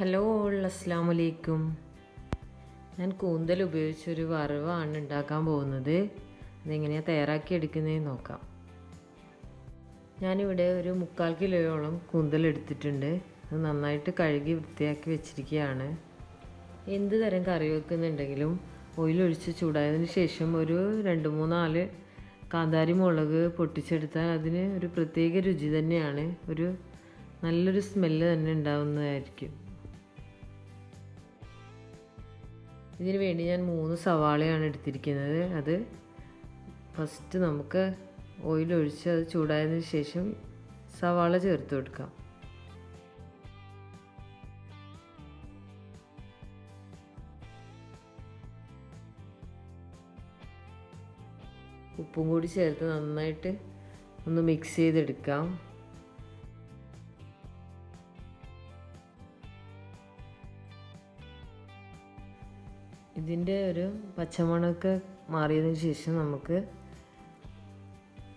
Hello അസ്സാം വലൈക്കും ഞാൻ കൂന്തൽ ഉപയോഗിച്ചൊരു വറവാണ് ഉണ്ടാക്കാൻ പോകുന്നത്. അതെങ്ങനെയാണ് തയ്യാറാക്കി എടുക്കുന്നതെന്ന് നോക്കാം. ഞാനിവിടെ ഒരു മുക്കാൽ കിലോയോളം കൂന്തൽ എടുത്തിട്ടുണ്ട്. അത് നന്നായിട്ട് കഴുകി വൃത്തിയാക്കി വെച്ചിരിക്കുകയാണ്. എന്ത് തരം കറി വെക്കുന്നുണ്ടെങ്കിലും ഓയിലൊഴിച്ച് ചൂടായതിന് ശേഷം ഒരു രണ്ട് മൂന്നാൽ കാന്താരി മുളക് പൊട്ടിച്ചെടുത്താൽ അതിന് ഒരു പ്രത്യേക രുചി തന്നെയാണ്. ഒരു നല്ലൊരു സ്മെല്ല് തന്നെ ഉണ്ടാവുന്നതായിരിക്കും. ഇതിന് വേണ്ടി ഞാൻ മൂന്ന് സവാളയാണ് എടുത്തിരിക്കുന്നത്. അത് ഫസ്റ്റ് നമുക്ക് ഓയിലൊഴിച്ച് അത് ചൂടായതിന് ശേഷം സവാള ചേർത്ത് കൊടുക്കാം. ഉപ്പും കൂടി ചേർത്ത് നന്നായിട്ട് ഒന്ന് മിക്സ് ചെയ്തെടുക്കാം. ഇതിന്റെ ഒരു പച്ചമണമൊക്കെ മാറിയതിന് ശേഷം നമുക്ക്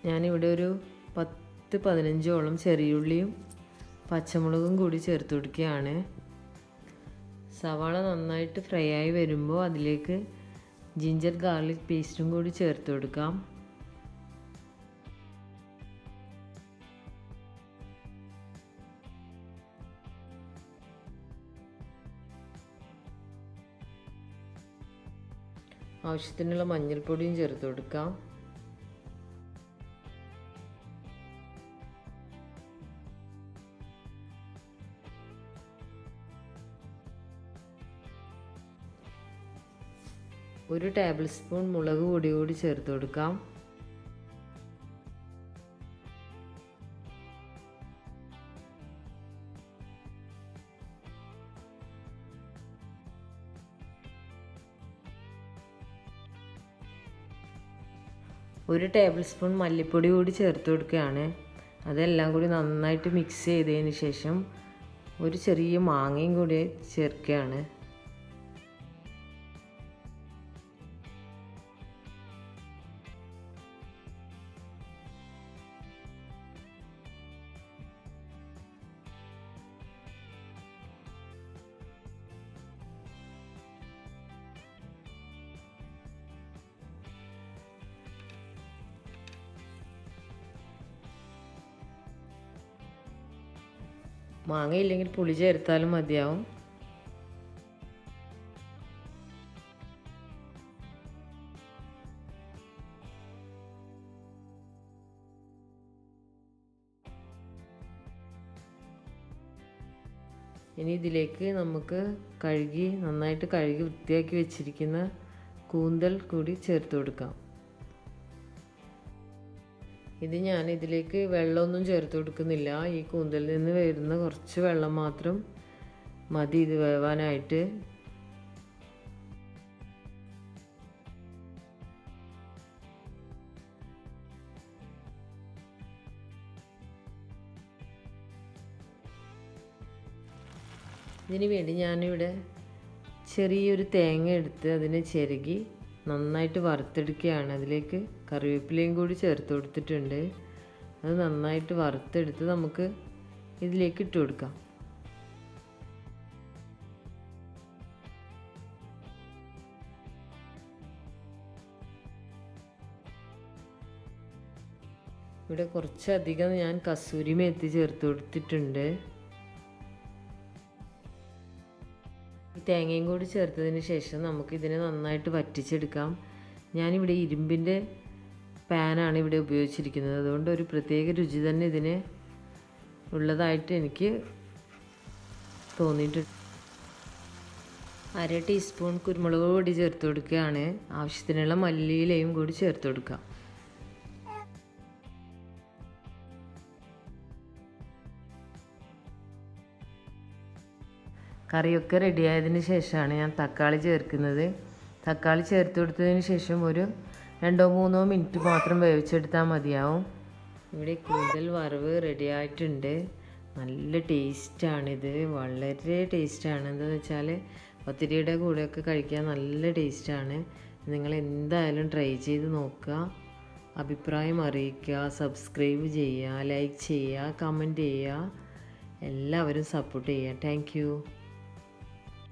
ഞാനിവിടെ ഒരു പത്ത് പതിനഞ്ചോളം ചെറിയുള്ളിയും പച്ചമുളകും കൂടി ചേർത്ത് കൊടുക്കുകയാണ്. സവാള നന്നായിട്ട് ഫ്രൈ ആയി വരുമ്പോൾ അതിലേക്ക് ജിഞ്ചർ ഗാർലിക് പേസ്റ്റും കൂടി ചേർത്ത് കൊടുക്കാം. ആവശ്യത്തിനുള്ള മഞ്ഞൾപ്പൊടിയും ചേർത്ത് കൊടുക്കാം. ഒരു ടേബിൾ സ്പൂൺ മുളക് പൊടി കൂടി ചേർത്ത് കൊടുക്കാം. ഒരു ടേബിൾ സ്പൂൺ മല്ലിപ്പൊടി കൂടി ചേർത്ത് കൊടുക്കുകയാണ്. അതെല്ലാം കൂടി നന്നായിട്ട് മിക്സ് ചെയ്തതിന് ശേഷം ഒരു ചെറിയ മാങ്ങയും കൂടി ചേർക്കുകയാണ്. മാങ്ങയില്ലെങ്കിൽ പുളി ചേർത്താലും മതിയാവും. ഇനി ഇതിലേക്ക് നമുക്ക് കഴുകി നന്നായിട്ട് കഴുകി വൃത്തിയാക്കി വെച്ചിരിക്കുന്ന കൂന്തൽ കൂടി ചേർത്ത് കൊടുക്കാം. ഇത് ഞാൻ ഇതിലേക്ക് വെള്ളമൊന്നും ചേർത്ത് കൊടുക്കുന്നില്ല. ഈ കൂന്തലിൽ നിന്ന് വരുന്ന കുറച്ച് വെള്ളം മാത്രം മതി ഇത് വേവാനായിട്ട്. ഇതിനു വേണ്ടി ഞാനിവിടെ ചെറിയൊരു തേങ്ങ എടുത്ത് അതിനെ ചിരകി നന്നായിട്ട് വറുത്തെടുക്കുകയാണ്. അതിലേക്ക് കറിവേപ്പിലയും കൂടി ചേർത്ത് കൊടുത്തിട്ടുണ്ട്. അത് നന്നായിട്ട് വറുത്തെടുത്ത് നമുക്ക് ഇതിലേക്ക് ഇട്ട് കൊടുക്കാം. ഇവിടെ കുറച്ചധികം ഞാൻ കസൂരി മേത്തി ചേർത്ത് കൊടുത്തിട്ടുണ്ട്. തേങ്ങയും കൂടി ചേർത്തതിന് ശേഷം നമുക്ക് ഇതിനെ നന്നായിട്ട് വറ്റിച്ചെടുക്കാം. ഞാനിവിടെ ഇരുമ്പിന്റെ പാനാണ് ഇവിടെ ഉപയോഗിച്ചിരിക്കുന്നത്. അതുകൊണ്ട് ഒരു പ്രത്യേക രുചി തന്നെ ഇതിന് ഉള്ളതായിട്ട് എനിക്ക് തോന്നിയിട്ടുണ്ട്. അര ടീസ്പൂൺ കുരുമുളക് പൊടി ചേർത്ത് കൊടുക്കുകയാണ്. ആവശ്യത്തിനുള്ള മല്ലിയിലയും കൂടി ചേർത്ത് കൊടുക്കാം. കറിയൊക്കെ റെഡിയായതിന് ശേഷമാണ് ഞാൻ തക്കാളി ചേർക്കുന്നത്. തക്കാളി ചേർത്ത് കൊടുത്തതിന് ശേഷം ഒരു രണ്ടോ മൂന്നോ മിനിറ്റ് മാത്രം വേവിച്ചെടുത്താൽ മതിയാവും. ഇവിടെ കൂടുതൽ വറവ് റെഡി ആയിട്ടുണ്ട് നല്ല ടേസ്റ്റാണിത്. വളരെ ടേസ്റ്റാണ്. എന്താണെന്ന് വെച്ചാൽ ഒത്തിരിയുടെ കൂടെയൊക്കെ കഴിക്കാൻ നല്ല ടേസ്റ്റാണ്. നിങ്ങൾ എന്തായാലും ട്രൈ ചെയ്ത് നോക്കുക. അഭിപ്രായം അറിയിക്കുക. സബ്സ്ക്രൈബ് ചെയ്യുക. ലൈക്ക് ചെയ്യുക. കമന്റ് ചെയ്യുക. എല്ലാവരും സപ്പോർട്ട് ചെയ്യുക. താങ്ക്